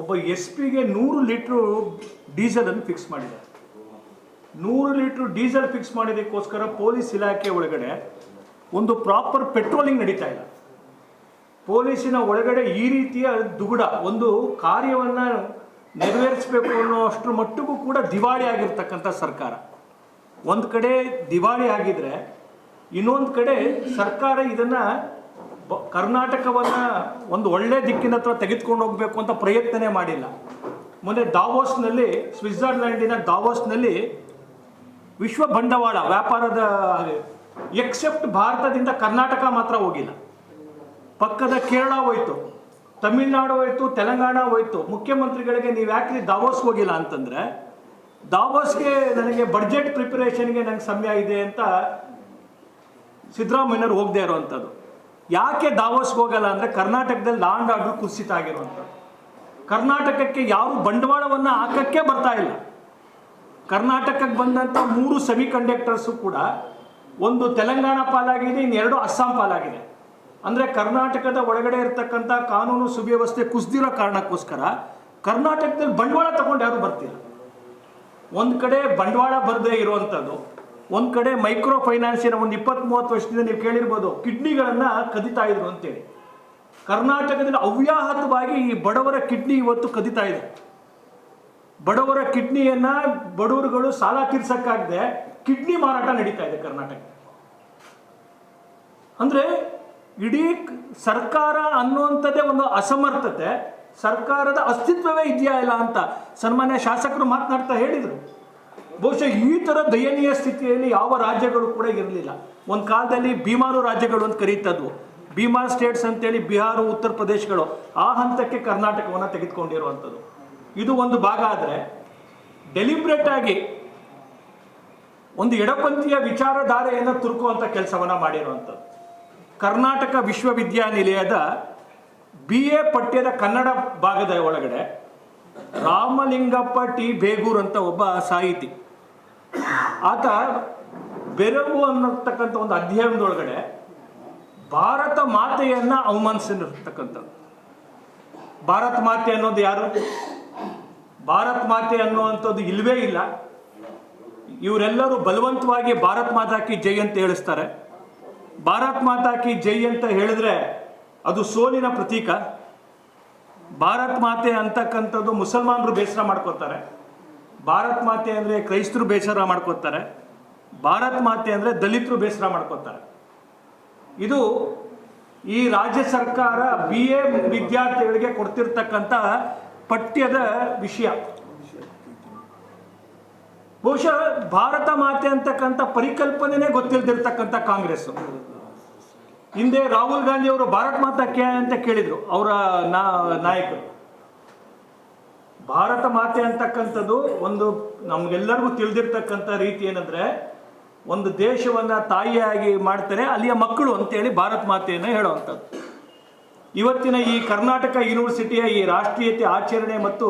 ಒಬ್ಬ ಎಸ್ ಪಿಗೆ ನೂರು ಲೀಟ್ರು ಡೀಸೆಲನ್ನು ಫಿಕ್ಸ್ ಮಾಡಿದ್ದಾರೆ ನೂರು ಲೀಟ್ರು ಡೀಸೆಲ್ ಫಿಕ್ಸ್ ಮಾಡಿದ್ದಕ್ಕೋಸ್ಕರ ಪೊಲೀಸ್ ಇಲಾಖೆ ಒಳಗಡೆ ಒಂದು ಪ್ರಾಪರ್ ಪೆಟ್ರೋಲಿಂಗ್ ನಡೀತಾ ಇಲ್ಲ. ಪೊಲೀಸಿನ ಒಳಗಡೆ ಈ ರೀತಿಯ ದುಗುಡ, ಒಂದು ಕಾರ್ಯವನ್ನು ನೆರವೇರಿಸಬೇಕು ಅನ್ನೋ ಅಷ್ಟರ ಮಟ್ಟಿಗೂ ಕೂಡ ದಿವಾಳಿ ಆಗಿರ್ತಕ್ಕಂಥ ಸರ್ಕಾರ. ಒಂದು ಕಡೆ ದಿವಾಳಿ ಆಗಿದ್ರೆ ಇನ್ನೊಂದು ಕಡೆ ಸರ್ಕಾರ ಇದನ್ನು ಕರ್ನಾಟಕವನ್ನು ಒಂದು ಒಳ್ಳೆ ದಿಕ್ಕಿನ ಹತ್ರ ತೆಗೆದುಕೊಂಡು ಹೋಗಬೇಕು ಅಂತ ಪ್ರಯತ್ನನೇ ಮಾಡಿಲ್ಲ. ಮೊನ್ನೆ ದಾವೋಸ್ನಲ್ಲಿ, ಸ್ವಿಟ್ಜರ್ಲ್ಯಾಂಡಿನ ದಾವೋಸ್ನಲ್ಲಿ ವಿಶ್ವ ಬಂಡವಾಳ, ವ್ಯಾಪಾರದ ಎಕ್ಸೆಪ್ಟ್ ಭಾರತದಿಂದ ಕರ್ನಾಟಕ ಮಾತ್ರ ಹೋಗಿಲ್ಲ. ಪಕ್ಕದ ಕೇರಳ ಹೋಯ್ತು, ತಮಿಳ್ನಾಡು ಹೋಯ್ತು, ತೆಲಂಗಾಣ ಹೋಯ್ತು. ಮುಖ್ಯಮಂತ್ರಿಗಳಿಗೆ ನೀವು ಯಾಕೆ ದಾವೋಸ್ ಹೋಗಿಲ್ಲ ಅಂತಂದ್ರೆ, ದಾವೋಸ್ಗೆ ನನಗೆ ಬಡ್ಜೆಟ್ ಪ್ರಿಪರೇಷನ್ಗೆ ನಂಗೆ ಸಮಯ ಇದೆ ಅಂತ ಸಿದ್ದರಾಮಯ್ಯನವ್ರು ಹೋಗದೆ ಇರುವಂಥದ್ದು ಯಾಕೆ ದಾವೋಸ್ಗೆ ಹೋಗಲ್ಲ ಅಂದರೆ ಕರ್ನಾಟಕದಲ್ಲಿ ಲಾಂಡ್ ಆರ್ಡರ್ ಕುಸಿತ ಆಗಿರುವಂಥ ಕರ್ನಾಟಕಕ್ಕೆ ಯಾರು ಬಂಡವಾಳವನ್ನು ಹಾಕಕ್ಕೆ ಬರ್ತಾ ಇಲ್ಲ. ಕರ್ನಾಟಕಕ್ಕೆ ಬಂದಂಥ ಮೂರು ಸೆಮಿ ಕಂಡಕ್ಟರ್ಸು ಕೂಡ ಒಂದು ತೆಲಂಗಾಣ ಪಾಲಾಗಿದೆ, ಇನ್ನೆರಡು ಅಸ್ಸಾಂ ಪಾಲಾಗಿದೆ. ಅಂದರೆ ಕರ್ನಾಟಕದ ಒಳಗಡೆ ಇರತಕ್ಕಂಥ ಕಾನೂನು ಸುವ್ಯವಸ್ಥೆ ಕುಸಿದಿರೋ ಕಾರಣಕ್ಕೋಸ್ಕರ ಕರ್ನಾಟಕದಲ್ಲಿ ಬಂಡವಾಳ ತಗೊಂಡು ಯಾರು ಬರ್ತಿಲ್ಲ. ಒಂದು ಕಡೆ ಬಂಡವಾಳ ಬರದೇ ಇರುವಂಥದ್ದು ಒಂದು ಕಡೆ ಮೈಕ್ರೋ ಫೈನಾನ್ಸಿನ ಒಂದು ಇಪ್ಪತ್ತ್ ಮೂವತ್ತು ವರ್ಷದಿಂದ ನೀವು ಕೇಳಿರ್ಬೋದು, ಕಿಡ್ನಿಗಳನ್ನು ಕದಿತಾ ಇದ್ರು ಅಂತೇಳಿ. ಕರ್ನಾಟಕದಲ್ಲಿ ಅವ್ಯಾಹತವಾಗಿ ಈ ಬಡವರ ಕಿಡ್ನಿ ಇವತ್ತು ಕದಿತಾ ಇದೆ. ಬಡವರ ಕಿಡ್ನಿಯನ್ನ ಬಡವರುಗಳು ಸಾಲ ತೀರ್ಸಕ್ಕಾಗದೆ ಕಿಡ್ನಿ ಮಾರಾಟ ನಡೀತಾ ಇದೆ ಕರ್ನಾಟಕ ಅಂದ್ರೆ ಇಡೀ ಸರ್ಕಾರ ಅನ್ನುವಂಥದ್ದೇ ಒಂದು ಅಸಮರ್ಥತೆ, ಸರ್ಕಾರದ ಅಸ್ತಿತ್ವವೇ ಇದೆಯಾ ಇಲ್ಲ ಅಂತ ಸನ್ಮಾನ್ಯ ಶಾಸಕರು ಮಾತನಾಡ್ತಾ ಹೇಳಿದರು. ಬಹುಶಃ ಈ ಥರ ದಯನೀಯ ಸ್ಥಿತಿಯಲ್ಲಿ ಯಾವ ರಾಜ್ಯಗಳು ಕೂಡ ಇರಲಿಲ್ಲ. ಒಂದು ಕಾಲದಲ್ಲಿ ಭೀಮಾನು ರಾಜ್ಯಗಳು ಅಂತ ಕರೀತದ್ವು. ಭೀಮಾ ಸ್ಟೇಟ್ಸ್ ಅಂತೇಳಿ ಬಿಹಾರ, ಉತ್ತರ ಪ್ರದೇಶಗಳು ಆ ಹಂತಕ್ಕೆ ಕರ್ನಾಟಕವನ್ನು ತೆಗೆದುಕೊಂಡಿರುವಂಥದ್ದು. ಇದು ಒಂದು ಭಾಗ ಆದರೆ ಡೆಲಿಬ್ರೇಟ್ ಆಗಿ ಒಂದು ಎಡಪಂಥೀಯ ವಿಚಾರಧಾರೆಯನ್ನು ತುರುಕುವಂಥ ಕೆಲಸವನ್ನು ಮಾಡಿರುವಂಥದ್ದು. ಕರ್ನಾಟಕ ವಿಶ್ವವಿದ್ಯಾನಿಲಯದ ಬಿ ಎ ಪಠ್ಯದ ಕನ್ನಡ ಭಾಗದ ಒಳಗಡೆ ರಾಮಲಿಂಗಪ್ಪ ಟಿ. ಬೇಗೂರ್ ಅಂತ ಒಬ್ಬ ಸಾಹಿತಿ ಆತ ಬೆರಗು ಅನ್ನತಕ್ಕಂಥ ಒಂದು ಅಧ್ಯಯನದೊಳಗಡೆ ಭಾರತ ಮಾತೆಯನ್ನ ಅವಮಾನಿಸಿರ್ತಕ್ಕಂಥದ್ದು. ಭಾರತ ಮಾತೆ ಅನ್ನೋದು ಯಾರು? ಭಾರತ್ ಮಾತೆ ಅನ್ನುವಂಥದ್ದು ಇಲ್ವೇ ಇಲ್ಲ. ಇವರೆಲ್ಲರೂ ಬಲವಂತವಾಗಿ ಭಾರತ್ ಮಾತಾಕಿ ಜೈ ಅಂತ ಹೇಳಿಸ್ತಾರೆ. ಭಾರತ್ ಮಾತಾ ಕಿ ಜೈ ಅಂತ ಹೇಳಿದ್ರೆ ಅದು ಸೋಲಿನ ಪ್ರತೀಕ. ಭಾರತ್ ಮಾತೆ ಅಂತಕ್ಕಂಥದ್ದು ಮುಸಲ್ಮಾನರು ಬೇಸರ ಮಾಡ್ಕೋತಾರೆ ಭಾರತ್ ಮಾತೆ ಅಂದರೆ ಕ್ರೈಸ್ತರು ಬೇಸರ ಮಾಡ್ಕೋತಾರೆ. ಭಾರತ್ ಮಾತೆ ಅಂದರೆ ದಲಿತರು ಬೇಸರ ಮಾಡ್ಕೋತಾರೆ. ಇದು ಈ ರಾಜ್ಯ ಸರ್ಕಾರ ಬಿ ಎ ವಿದ್ಯಾರ್ಥಿಗಳಿಗೆ ಕೊಡ್ತಿರ್ತಕ್ಕಂಥ ಪಠ್ಯದ ವಿಷಯ. ಬಹುಶಃ ಭಾರತ ಮಾತೆ ಅಂತಕ್ಕಂಥ ಪರಿಕಲ್ಪನೆನೇ ಗೊತ್ತಿಲ್ದಿರ್ತಕ್ಕಂಥ ಕಾಂಗ್ರೆಸ್ ಹಿಂದೆ ರಾಹುಲ್ ಗಾಂಧಿ ಅವರು ಭಾರತ್ ಮಾತಾ ಅಂತ ಕೇಳಿದ್ರು ಅವರ ನಾಯಕರು. ಭಾರತ ಮಾತೆ ಅಂತಕ್ಕಂಥದ್ದು ಒಂದು ನಮಗೆಲ್ಲರಿಗೂ ತಿಳಿದಿರ್ತಕ್ಕಂಥ ರೀತಿ ಏನಂದ್ರೆ, ಒಂದು ದೇಶವನ್ನ ತಾಯಿಯಾಗಿ ಮಾಡ್ತಾರೆ, ಅಲ್ಲಿಯ ಮಕ್ಕಳು ಅಂತೇಳಿ ಭಾರತ ಮಾತೆಯನ್ನು ಹೇಳುವಂಥದ್ದು. ಇವತ್ತಿನ ಈ ಕರ್ನಾಟಕ ಯೂನಿವರ್ಸಿಟಿಯ ಈ ರಾಷ್ಟ್ರೀಯತೆ ಆಚರಣೆ ಮತ್ತು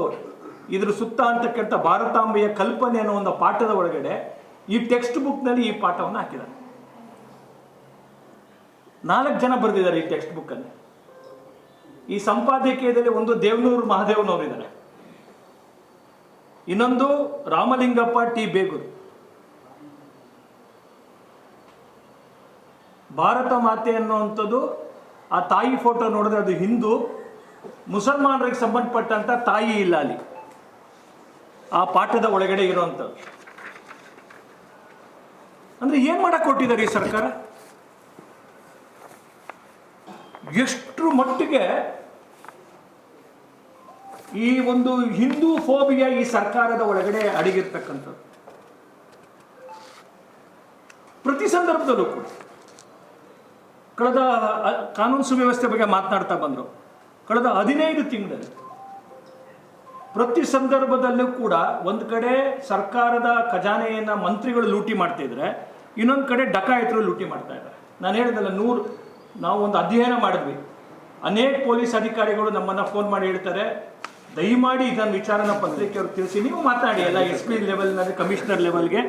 ಇದ್ರ ಸುತ್ತ ಅಂತಕ್ಕಂಥ ಭಾರತಾಂಬೆಯ ಕಲ್ಪನೆ ಅನ್ನೋ ಒಂದು ಪಾಠದ ಒಳಗಡೆ ಈ ಟೆಕ್ಸ್ಟ್ ಬುಕ್ನಲ್ಲಿ ಈ ಪಾಠವನ್ನು ಹಾಕಿದ್ದಾರೆ. ನಾಲ್ಕು ಜನ ಬರೆದಿದ್ದಾರೆ ಈ ಟೆಕ್ಸ್ಟ್ ಬುಕ್ಕನ್ನು ಈ ಸಂಪಾದಕೀಯದಲ್ಲಿ ಒಂದು ದೇವನೂರು ಮಹಾದೇವನವರಿದ್ದಾರೆ. ಇನ್ನೊಂದು ರಾಮಲಿಂಗಪ್ಪ ಟಿ ಬೇಗೂರು. ಭಾರತ ಮಾತೆ ಅನ್ನುವಂಥದ್ದು, ಆ ತಾಯಿ ಫೋಟೋ ನೋಡಿದ್ರೆ ಅದು ಹಿಂದೂ, ಮುಸಲ್ಮಾನರಿಗೆ ಸಂಬಂಧಪಟ್ಟಂತ ತಾಯಿ ಇಲ್ಲ ಅಲ್ಲಿ. ಆ ಪಾಠದ ಒಳಗಡೆ ಇರುವಂಥದ್ದು. ಅಂದ್ರೆ ಏನ್ ಮಾಡಕ್ ಕೊಟ್ಟಿದ್ದಾರೆ ಈ ಸರ್ಕಾರ? ಎಷ್ಟರ ಮಟ್ಟಿಗೆ ಈ ಒಂದು ಹಿಂದೂ ಫೋಬಿಯಾ ಈ ಸರ್ಕಾರದ ಒಳಗಡೆ ಅಡಗಿರ್ತಕ್ಕಂಥದ್ದು. ಪ್ರತಿ ಸಂದರ್ಭದಲ್ಲೂ ಕೂಡ. ಕಳೆದ ಕಾನೂನು ಸುವ್ಯವಸ್ಥೆ ಬಗ್ಗೆ ಮಾತನಾಡ್ತಾ ಬಂದರು. ಕಳೆದ ಹದಿನೈದು ತಿಂಗಳಲ್ಲಿ ಪ್ರತಿ ಸಂದರ್ಭದಲ್ಲೂ ಕೂಡ ಒಂದು ಕಡೆ ಸರ್ಕಾರದ ಖಜಾನೆಯನ್ನು ಮಂತ್ರಿಗಳು ಲೂಟಿ ಮಾಡ್ತಿದ್ರೆ ಇನ್ನೊಂದು ಕಡೆ ಡಕಾಯತರು ಲೂಟಿ ಮಾಡ್ತಾ ಇದ್ದಾರೆ. ನಾನು ಹೇಳಿದಲ್ಲ ನೂರು ನಾವು ಒಂದು ಅಧ್ಯಯನ ಮಾಡಿದ್ವಿ. ಅನೇಕ ಪೊಲೀಸ್ ಅಧಿಕಾರಿಗಳು ನಮ್ಮನ್ನ ಫೋನ್ ಮಾಡಿ ಹೇಳ್ತಾರೆ ದಯಮಾಡಿ ಇದನ್ನು ವಿಚಾರನ ಪತ್ರಿಕೆಯವರು ತಿಳಿಸಿ. ನೀವು ಮಾತಾಡಿ ಎಲ್ಲ ಎಸ್ ಪಿ ಲೆವೆಲ್ನಲ್ಲಿ ಕಮಿಷನರ್ ಲೆವೆಲ್ಗೆ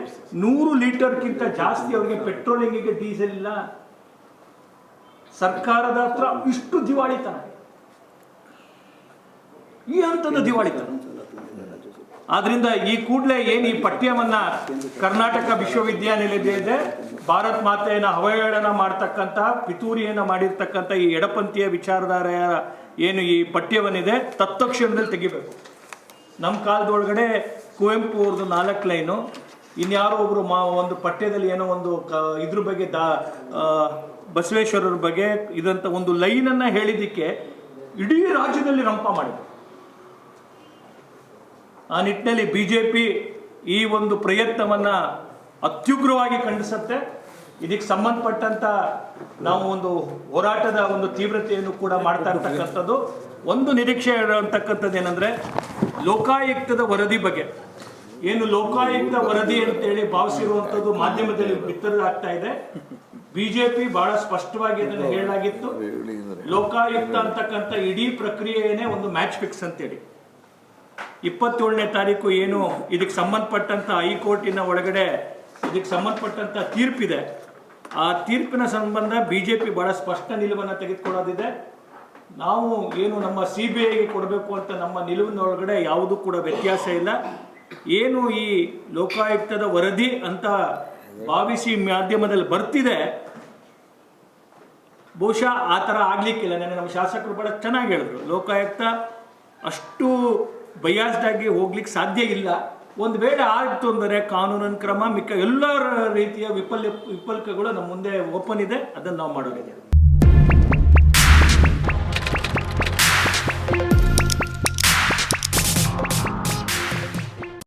ನೂರು ಲೀಟರ್ಗಿಂತ ಜಾಸ್ತಿ ಅವರಿಗೆ ಪೆಟ್ರೋಲಿಂಗಿಗೆ ಡೀಸೆಲ್ ಇಲ್ಲ. ಸರ್ಕಾರದ ಹತ್ರ ಇಷ್ಟು ದಿವಾಳಿತನ. ಈ ಹಂತದ ದಿವಾಳಿತನ. ಆದ್ರಿಂದ ಈ ಕೂಡಲೇ ಏನು ಈ ಪಠ್ಯವನ್ನ ಕರ್ನಾಟಕ ವಿಶ್ವವಿದ್ಯಾನಿಲಯದ ಭಾರತ್ ಮಾತೆಯನ್ನ ಅವಹೇಳನ ಮಾಡ್ತಕ್ಕಂತಹ, ಪಿತೂರಿಯನ್ನು ಮಾಡಿರ್ತಕ್ಕಂಥ ಈ ಎಡಪಂಥೀಯ ವಿಚಾರಧಾರೆಯ ಏನು ಈ ಪಠ್ಯವನ್ನಿದೆ, ತತ್ವಕ್ಷಣದಲ್ಲಿ ತೆಗಿಬೇಕು. ನಮ್ಮ ಕಾಲದೊಳಗಡೆ ಕುವೆಂಪು ಅವ್ರದ್ದು ನಾಲ್ಕು ಲೈನು. ಇನ್ಯಾರೋ ಒಬ್ರು ಮಾ ಒಂದು ಪಠ್ಯದಲ್ಲಿ ಏನೋ ಒಂದು ಕ ಇದ್ರ ಬಗ್ಗೆ ದಾ ಬಸವೇಶ್ವರರ ಬಗ್ಗೆ ಇದಂಥ ಒಂದು ಲೈನನ್ನು ಹೇಳಿದ್ದಕ್ಕೆ ಇಡೀ ರಾಜ್ಯದಲ್ಲಿ ರಂಪ ಮಾಡಿದ್ರು. ಆ ನಿಟ್ಟಿನಲ್ಲಿ ಬಿ ಜೆ ಪಿ ಈ ಒಂದು ಪ್ರಯತ್ನವನ್ನು ಅತ್ಯುಗ್ರವಾಗಿ ಖಂಡಿಸುತ್ತೆ. ಇದಕ್ಕೆ ಸಂಬಂಧಪಟ್ಟಂತ ನಾವು ಒಂದು ಹೋರಾಟದ ಒಂದು ತೀವ್ರತೆಯನ್ನು ಕೂಡ ಮಾಡ್ತಾ ಇರ್ತಕ್ಕಂಥದ್ದು. ಒಂದು ನಿರೀಕ್ಷೆ ಇರತಕ್ಕಂಥದ್ದು ಏನಂದ್ರೆ, ಲೋಕಾಯುಕ್ತದ ವರದಿ ಬಗ್ಗೆ. ಏನು ಲೋಕಾಯುಕ್ತ ವರದಿ ಅಂತೇಳಿ ಭಾವಿಸಿರುವಂಥದ್ದು ಮಾಧ್ಯಮದಲ್ಲಿ ಬಿತ್ತರಾಗ್ತಾ ಇದೆ. ಬಿಜೆಪಿ ಬಹಳ ಸ್ಪಷ್ಟವಾಗಿ ಅದನ್ನು ಹೇಳಲಾಗಿತ್ತು. ಲೋಕಾಯುಕ್ತ ಅಂತಕ್ಕಂಥ ಇಡೀ ಪ್ರಕ್ರಿಯೆಯೇ ಒಂದು ಮ್ಯಾಚ್ ಫಿಕ್ಸ್ ಅಂತೇಳಿ. ಇಪ್ಪತ್ತೇಳನೇ ತಾರೀಕು ಏನು? ಇದಕ್ಕೆ ಸಂಬಂಧಪಟ್ಟಂಥ ಹೈಕೋರ್ಟಿನ ಒಳಗಡೆ ಇದಕ್ಕೆ ಸಂಬಂಧಪಟ್ಟಂಥ ತೀರ್ಪಿದೆ. ಆ ತೀರ್ಪಿನ ಸಂಬಂಧ ಬಿ ಜೆ ಪಿ ಬಹಳ ಸ್ಪಷ್ಟ ನಿಲುವನ್ನು ತೆಗೆದುಕೊಳ್ಳೋದಿದೆ. ನಾವು ಏನು ನಮ್ಮ ಸಿ ಬಿ ಐಗೆ ಕೊಡಬೇಕು ಅಂತ ನಮ್ಮ ನಿಲುವಿನ ಒಳಗಡೆ ಯಾವುದೂ ಕೂಡ ವ್ಯತ್ಯಾಸ ಇಲ್ಲ. ಏನು ಈ ಲೋಕಾಯುಕ್ತದ ವರದಿ ಅಂತ ಭಾವಿಸಿ ಮಾಧ್ಯಮದಲ್ಲಿ ಬರ್ತಿದೆ. ಬಹುಶಃ ಆ ಥರ ಆಗಲಿಕ್ಕಿಲ್ಲ. ನೆನ್ನೆ ನಮ್ಮ ಶಾಸಕರು ಬಹಳ ಚೆನ್ನಾಗಿ ಹೇಳಿದ್ರು. ಲೋಕಾಯುಕ್ತ ಅಷ್ಟು ಬಯಾಸ್ಡ್ ಆಗಿ ಹೋಗ್ಲಿಕ್ಕೆ ಸಾಧ್ಯ ಇಲ್ಲ. ಒಂದು ವೇಳೆ ಆಯಿತು ಅಂದರೆ ಕಾನೂನಿನ ಕ್ರಮ ಮಿಕ್ಕ ಎಲ್ಲ ರೀತಿಯ ವಿಫಲ್ಯ ವಿಪಲ್ಕಗಳು ನಮ್ಮ ಮುಂದೆ ಓಪನ್ ಇದೆ. ಅದನ್ನು ನಾವು ಮಾಡೋದಿದೆ.